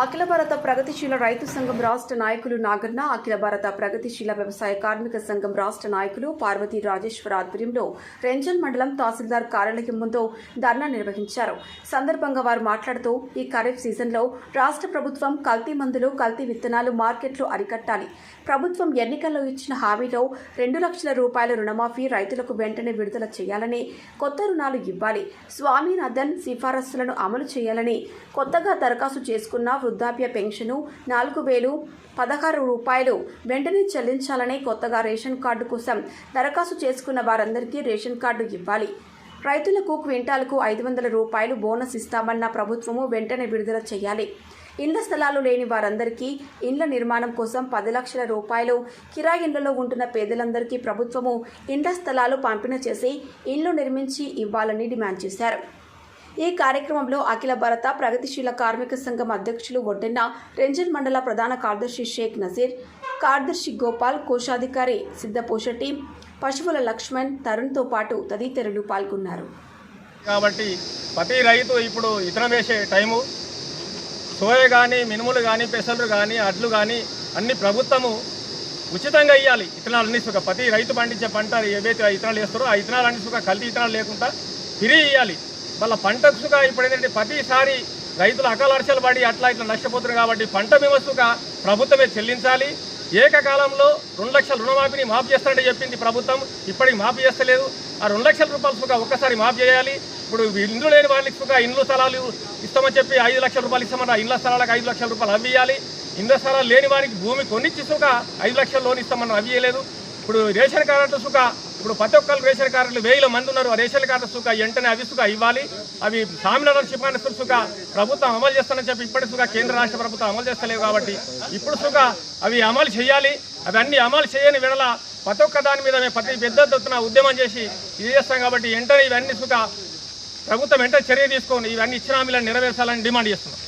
అఖిల భారత ప్రగతిశీల రైతు సంఘం రాష్ట్ర నాయకులు నాగన్న అఖిల భారత ప్రగతిశీల వ్యవసాయ కార్మిక సంఘం రాష్ట్ర నాయకులు పార్వతీ రాజేశ్వర ఆధ్వర్యంలో రెంజల్ మండలం తహసీల్దార్ కార్యాలయం ముందు ధర్నా నిర్వహించారు. సందర్భంగా వారు మాట్లాడుతూ ఈ ఖరీఫ్ సీజన్లో రాష్ట్ర ప్రభుత్వం కల్తీ మందులు కల్తీ విత్తనాలు మార్కెట్లో అరికట్టాలి. ప్రభుత్వం ఎన్నికల్లో ఇచ్చిన హామీలో రెండు లక్షల రూపాయల రుణమాఫీ రైతులకు వెంటనే విడుదల చేయాలని కొత్త రుణాలు ఇవ్వాలి. స్వామినాథన్ సిఫారసులను అమలు చేయాలని కొత్తగా దరఖాస్తు చేసుకున్న వృద్ధాప్య పెన్షను నాలుగు వేలు పదహారు రూపాయలు వెంటనే చెల్లించాలని కొత్తగా రేషన్ కార్డు కోసం దరఖాస్తు చేసుకున్న వారందరికీ రేషన్ కార్డు ఇవ్వాలి. రైతులకు క్వింటాలకు ఐదు వందల రూపాయలు బోనస్ ఇస్తామన్న ప్రభుత్వము వెంటనే విడుదల చేయాలి. ఇళ్ళ స్థలాలు లేని వారందరికీ ఇండ్ల నిర్మాణం కోసం పది లక్షల రూపాయలు కిరాయి ఇండ్లలో ఉంటున్న పేదలందరికీ ప్రభుత్వము ఇండ్ల స్థలాలు పంపిణీ చేసి ఇండ్లు నిర్మించి ఇవ్వాలని డిమాండ్ చేశారు. ఈ కార్యక్రమంలో అఖిల భారత ప్రగతిశీల కార్మిక సంఘం అధ్యక్షులు ఒడ్డెన్న రెంజన్ మండల ప్రధాన కార్యదర్శి షేక్ నజీర్ కార్యదర్శి గోపాల్ కోశాధికారి సిద్ధపోషటి పశువుల లక్ష్మణ్ తరుణ్తో పాటు తదితరులు పాల్గొన్నారు. కాబట్టి ప్రతి రైతు ఇప్పుడు ఇతరం వేసే టైము సోయ కానీ మినుములు కానీ పెసలు కానీ అడ్లు కానీ అన్ని ప్రభుత్వము ఉచితంగా ఇవ్వాలి ఇతనాలు అన్ని సుఖ. ప్రతి రైతు పండించే పంట ఏవైతే ఇతనాలు వేస్తారో ఆ ఇతనాలు అన్ని సుఖ. కల్తీ ఇతనాలు లేకుండా తిరిగి ఇవ్వాలి వాళ్ళ పంట సుఖ ఇప్పుడు ఏంటంటే ప్రతిసారి రైతులు అకాలర్షలు పడి అట్లా ఇట్లా నష్టపోతున్నారు కాబట్టి పంట విమర్శగా ప్రభుత్వమే చెల్లించాలి. ఏకకాలంలో రెండు లక్షల రుణమాఫీని మాఫీ చేస్తానని చెప్పింది ప్రభుత్వం. ఇప్పటికి మాఫీ చేస్తలేదు. ఆ రెండు లక్షల రూపాయలు సుఖ ఒక్కసారి మాఫీ చేయాలి. ఇప్పుడు ఇండ్లు లేని వాళ్ళకి సుఖ ఇండ్లు స్థలాలు ఇస్తామని చెప్పి ఐదు లక్షల రూపాయలు ఇస్తామన్న ఇండ్ల స్థలాలకు ఐదు లక్షల రూపాయలు అవి ఇవ్వాలి ఇండ్ల స్థలాలు లేని వారికి భూమి కొనిచ్చి సుఖ ఐదు లక్షల లోన్ ఇస్తామని అవి ఇవ్వలేదు ఇప్పుడు రేషన్ కార్డు సుఖ ఇప్పుడు ప్రతి ఒక్కరు రేషన్ కార్డులు వేల మంది ఉన్నారు. రేషన్ కార్డు సుఖ వెంటనే అవి సుఖ ఇవ్వాలి. అవి సామినాథన్ సిఫారసులు సుఖ ప్రభుత్వం అమలు చేస్తానని చెప్పి ఇప్పటి సుఖ కేంద్ర రాష్ట్ర ప్రభుత్వం అమలు చేస్తలేవు కాబట్టి ఇప్పుడు సుఖ అవి అమలు చేయాలి. అవి అన్ని అమలు చేయని విడల ప్రతి ఒక్క దాని మీద మేము ప్రతి పెద్ద ఎత్తున ఉద్యమం చేసి ఇది చేస్తాం కాబట్టి వెంటనే ఇవన్నీ సుఖ ప్రభుత్వం వెంటనే చర్య తీసుకొని ఇవన్నీ ఇచ్చిన హామీలను నెరవేర్చాలని డిమాండ్ చేస్తున్నాం.